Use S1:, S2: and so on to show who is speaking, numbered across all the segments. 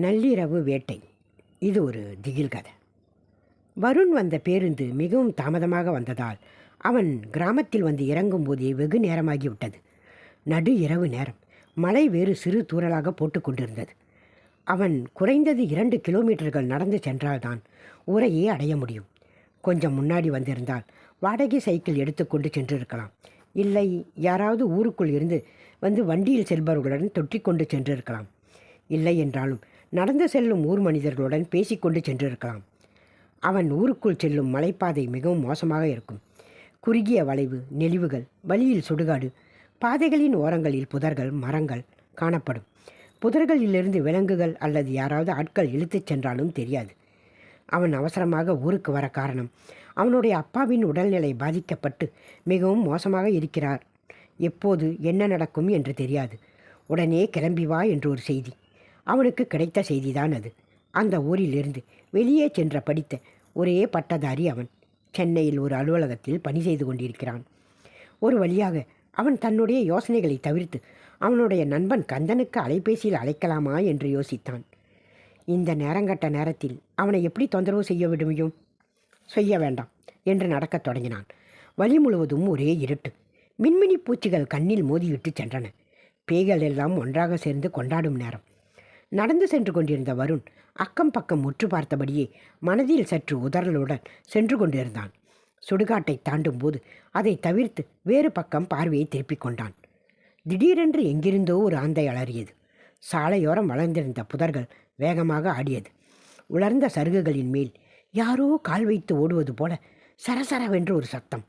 S1: நள்ளிரவு வேட்டை. இது ஒரு திகில் கதை. வருண் வந்த பேருந்து மிகவும் தாமதமாக வந்ததால் அவன் கிராமத்தில் வந்து இறங்கும் போதே வெகு நேரமாகிவிட்டது நடு இரவு நேரம். மழை வேறு சிறு தூரலாக போட்டு கொண்டிருந்தது. அவன் குறைந்தது இரண்டு கிலோமீட்டர்கள் நடந்து சென்றால்தான் ஊரையே அடைய முடியும். கொஞ்சம் முன்னாடி வந்திருந்தால் வாடகை சைக்கிள் எடுத்துக்கொண்டு சென்றிருக்கலாம். இல்லை யாராவது ஊருக்குள் இருந்து வந்து வண்டியில் செல்பவர்களுடன் தொற்றிக்கொண்டு சென்றிருக்கலாம். இல்லை என்றாலும் நடந்து செல்லும் ஊர் மனிதர்களுடன் பேசிக்கொண்டு சென்றிருக்கலாம். அவன் ஊருக்குள் செல்லும் மலைப்பாதை மிகவும் மோசமாக இருக்கும். குறுகிய வளைவு நெளிவுகள் வழியில் சுடுகாடு பாதைகளின் ஓரங்களில் புதர்கள் மரங்கள் காணப்படும். புதர்களிலிருந்து விலங்குகள் அல்லது யாராவது ஆட்கள் இழுத்துச் சென்றாலும் தெரியாது. அவன் அவசரமாக ஊருக்கு வர காரணம் அவனுடைய அப்பாவின் உடல்நிலை பாதிக்கப்பட்டு மிகவும் மோசமாக இருக்கிறார். எப்போது என்ன நடக்கும் என்று தெரியாது. உடனே கிளம்பி வா என்று ஒரு செய்தி. அவனுக்கு கிடைத்த செய்திதான் அது. அந்த ஊரிலிருந்து வெளியே சென்ற படித்த ஒரே பட்டதாரி அவன். சென்னையில் ஒரு அலுவலகத்தில் பணி செய்து கொண்டிருக்கிறான். ஒரு வழியாக அவன் தன்னுடைய யோசனைகளை தவிர்த்து அவனுடைய நண்பன் கந்தனுக்கு அலைபேசியில் அழைக்கலாமா என்று யோசித்தான். இந்த நேரங்கட்ட நேரத்தில் அவனை எப்படி தொந்தரவு செய்ய விடுமையும் செய்ய வேண்டாம் என்று நடக்கத் தொடங்கினான். வழி முழுவதும் ஒரே இருட்டு. மின்மினி பூச்சிகள் கண்ணில் மோதிவிட்டு சென்றன. பேய்கள் எல்லாம் ஒன்றாக சேர்ந்து கொண்டாடும் நேரம். நடந்து சென்று கொண்டிருந்த வருண் அக்கம் பக்கம் முற்று பார்த்தபடியே மனதில் சற்று உதறலுடன் சென்று கொண்டிருந்தான். சுடுகாட்டை தாண்டும் போது அதை தவிர்த்து வேறு பக்கம் பார்வையை திருப்பிக் கொண்டான். திடீரென்று எங்கிருந்தோ ஒரு ஆந்தை அலறியது. சாலையோரம் வளர்ந்திருந்த புதர்கள் வேகமாக ஆடியது. உலர்ந்த சருகுகளின் மேல் யாரோ கால் வைத்து ஓடுவது போல சரசரவென்று ஒரு சத்தம்.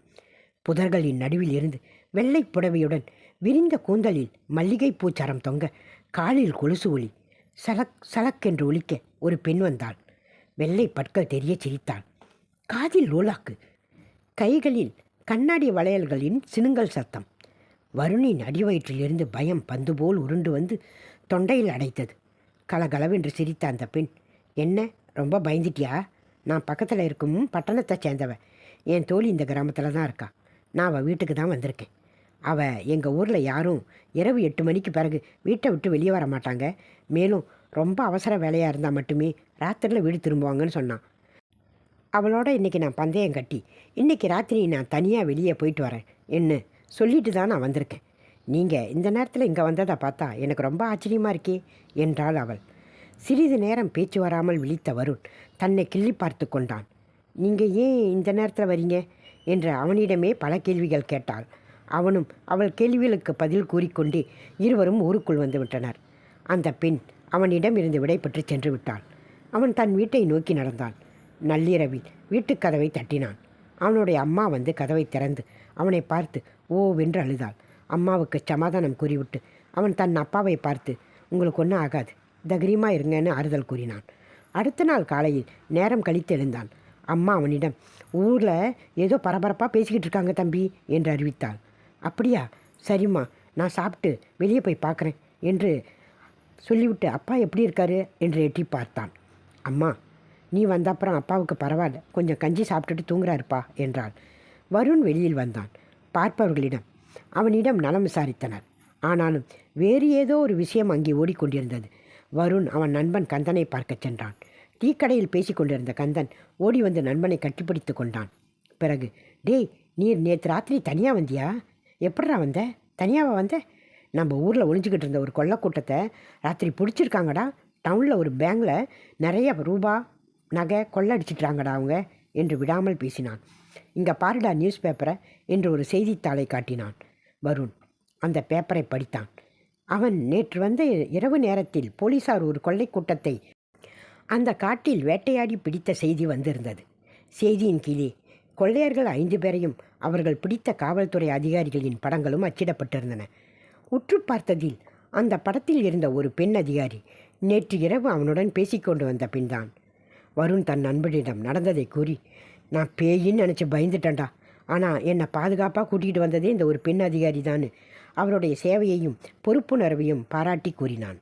S1: புதர்களின் நடுவில் இருந்து வெள்ளை புடவையுடன் விரிந்த கூந்தலில் மல்லிகை பூச்சரம் தொங்க காலில் கொலுசு ஒளி சலக் சலக் என்று ஒலிக்க ஒரு பெண் வந்தாள். வெள்ளை பற்கள் தெரிய சிரித்தாள். காதில் லோலாக்கு. கைகளில் கண்ணாடி வளையல்களின் சினுங்கல் சத்தம். வருணின் அடிவயிற்றிலிருந்து பயம் பந்து போல் உருண்டு வந்து தொண்டையில் அடைத்தது. கலகலவென்று சிரித்த அந்த பெண் என்ன ரொம்ப பயந்துட்டியா? நான் பக்கத்தில் இருக்கும் பட்டணத்தை சேர்ந்தவன் என் தோழி இந்த கிராமத்தில் தான் இருக்கா. நான் அவள் வீட்டுக்கு தான் வந்திருக்கேன். அவள் எங்கள் ஊரில் யாரும் இரவு எட்டு மணிக்கு பிறகு வீட்டை விட்டு வெளியே வர மாட்டாங்க. மேலும் ரொம்ப அவசர வேலையாக இருந்தால் மட்டுமே ராத்திரியில் வீடு திரும்புவாங்கன்னு சொன்னான். அவளோட இன்றைக்கி நான் பந்தயம் கட்டி இன்றைக்கி ராத்திரி நான் தனியாக வெளியே போயிட்டு வரேன் என்ன சொல்லிட்டு தான் நான் வந்திருக்கேன். நீங்கள் இந்த நேரத்தில் இங்கே வந்ததை பார்த்தா எனக்கு ரொம்ப ஆச்சரியமாக இருக்கே என்றாள் அவள். சிறிது நேரம் பேச்சு வராமல் விழித்த வருண் தன்னை கிள்ளி பார்த்து கொண்டான். நீங்கள் ஏன் இந்த நேரத்தில் வரீங்க? என்று அவனிடமே பல கேள்விகள் கேட்டாள். அவனும் அவள் கேள்விகளுக்கு பதில் கூறிக்கொண்டே இருவரும் ஊருக்குள் வந்து விட்டனர். அந்த பெண் அவனிடம் இருந்து விடைபெற்று சென்று விட்டாள். அவன் தன் வீட்டை நோக்கி நடந்தான். நள்ளிரவில் வீட்டுக் கதவை தட்டினான். அவனுடைய அம்மா வந்து கதவை திறந்து அவனை பார்த்து ஓ வென்று அழுதாள். அம்மாவுக்கு சமாதானம் கூறிவிட்டு அவன் தன் அப்பாவை பார்த்து உங்களுக்கு ஒன்றும் ஆகாது. தைரியமாக இருங்கன்னு ஆறுதல் கூறினான். அடுத்த நாள் காலையில் நேரம் கழித்து எழுந்தான். அம்மா அவனிடம் ஊரில் ஏதோ பரபரப்பாக பேசிக்கிட்டு இருக்காங்க தம்பி என்று அறிவித்தாள். அப்படியா? சரிம்மா நான் சாப்பிட்டு வெளியே போய் பார்க்குறேன் என்று சொல்லிவிட்டு அப்பா எப்படி இருக்காரு? என்று எட்டி பார்த்தான். அம்மா நீ வந்த அப்புறம் அப்பாவுக்கு பரவாயில்ல கொஞ்சம் கஞ்சி சாப்பிட்டுட்டு தூங்குறாருப்பா என்றாள். வருண் வெளியில் வந்தான். பார்ப்பவர்களிடம் அவனிடம் நலம் விசாரித்தனர். ஆனாலும் வேறு ஏதோ ஒரு விஷயம் அங்கே ஓடிக்கொண்டிருந்தது. வருண் அவன் நண்பன் கந்தனை பார்க்கச் சென்றான். டீக்கடையில் பேசிக்கொண்டிருந்த கந்தன் ஓடி வந்து நண்பனை கட்டிப்பிடித்து கொண்டான். பிறகு டேய் நீர் நேற்று ராத்திரி தனியாக வந்தியா? எப்படிடா வந்த? தனியாவா வந்த? நம்ம ஊரில் ஒழிஞ்சிக்கிட்டு இருந்த ஒரு கொள்ளக்கூட்டத்தை ராத்திரி பிடிச்சிருக்காங்கடா. டவுனில் ஒரு பேங்கில் நிறைய ரூபா நகை கொள்ளடிச்சிட்றாங்கடா அவங்க என்று விடாமல் பேசினான். இங்கே பாருடா நியூஸ் பேப்பரை என்று ஒரு செய்தித்தாளை காட்டினான் வருண். அந்த பேப்பரை படித்தான். அவன் நேற்று வந்த இரவு நேரத்தில் போலீசார் ஒரு கொள்ளை கூட்டத்தை அந்த காட்டில் வேட்டையாடி பிடித்த செய்தி வந்திருந்தது. செய்தியின் கீழே கொள்ளையர்கள் ஐந்து பேரையும் அவர்கள் பிடித்த காவல்துறை அதிகாரிகளின் படங்களும் அச்சிடப்பட்டிருந்தன. உற்று பார்த்ததில் அந்த படத்தில் இருந்த ஒரு பெண் அதிகாரி நேற்று இரவு அவனுடன் பேசிக்கொண்டு வந்த பின்தான். வருண் தன் நண்பனிடம் நடந்ததை கூறி நான் பேயின்னு நினச்சி பயந்துட்டேன்டா. ஆனால் என்னை பாதுகாப்பாக கூட்டிகிட்டு வந்ததே இந்த ஒரு பெண் அதிகாரி தான் அவருடைய சேவையையும் பொறுப்புணர்வையும் பாராட்டி கூறினான்.